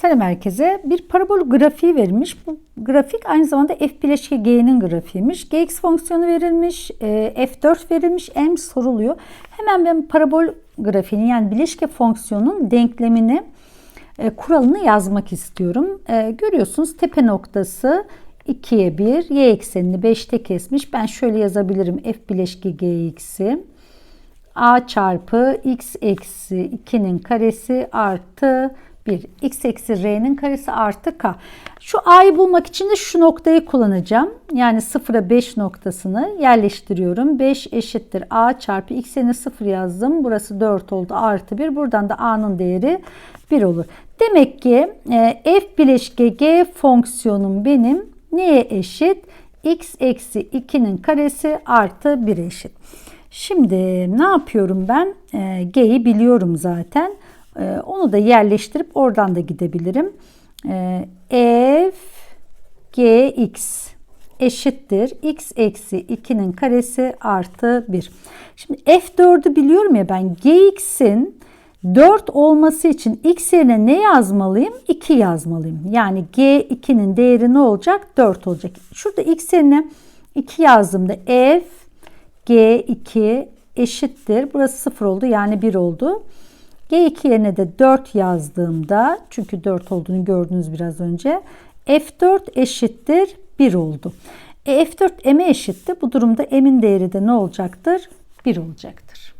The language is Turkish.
Selam herkese. Bir parabol grafiği verilmiş. Bu grafik aynı zamanda f bileşke g'nin grafiğiymiş. gx fonksiyonu verilmiş, e, f4 verilmiş, m soruluyor. Hemen ben parabol grafiğini yani bileşke fonksiyonun denklemini, e, kuralını yazmak istiyorum. E, görüyorsunuz tepe noktası 2'ye 1, y eksenini 5'te kesmiş. Ben şöyle yazabilirim f bileşke gx'i a çarpı x eksi 2'nin karesi artı 1. x eksi r'nin karesi artı k. Şu a'yı bulmak için de şu noktayı kullanacağım. Yani 0'a 5 noktasını yerleştiriyorum. 5 eşittir a çarpı x yerine 0 yazdım. Burası 4 oldu artı 1. Buradan da a'nın değeri 1 olur. Demek ki e, f bileşke g fonksiyonum benim neye eşit? x eksi 2'nin karesi artı 1 eşit. Şimdi ne yapıyorum ben? E, G'yi biliyorum zaten. E, onu da yerleştirip oradan da gidebilirim. E, f gx eşittir x eksi 2'nin karesi artı 1. Şimdi f4'ü biliyorum ya ben gx'in 4 olması için x yerine ne yazmalıyım? 2 yazmalıyım. Yani g2'nin değeri ne olacak? 4 olacak. Şurada x yerine 2 yazdığımda f G2 eşittir. Burası 0 oldu yani 1 oldu. G2 yerine de 4 yazdığımda çünkü 4 olduğunu gördünüz biraz önce. F4 eşittir 1 oldu. E, F4 M'e eşitti. Bu durumda M'in değeri de ne olacaktır? 1 olacaktır.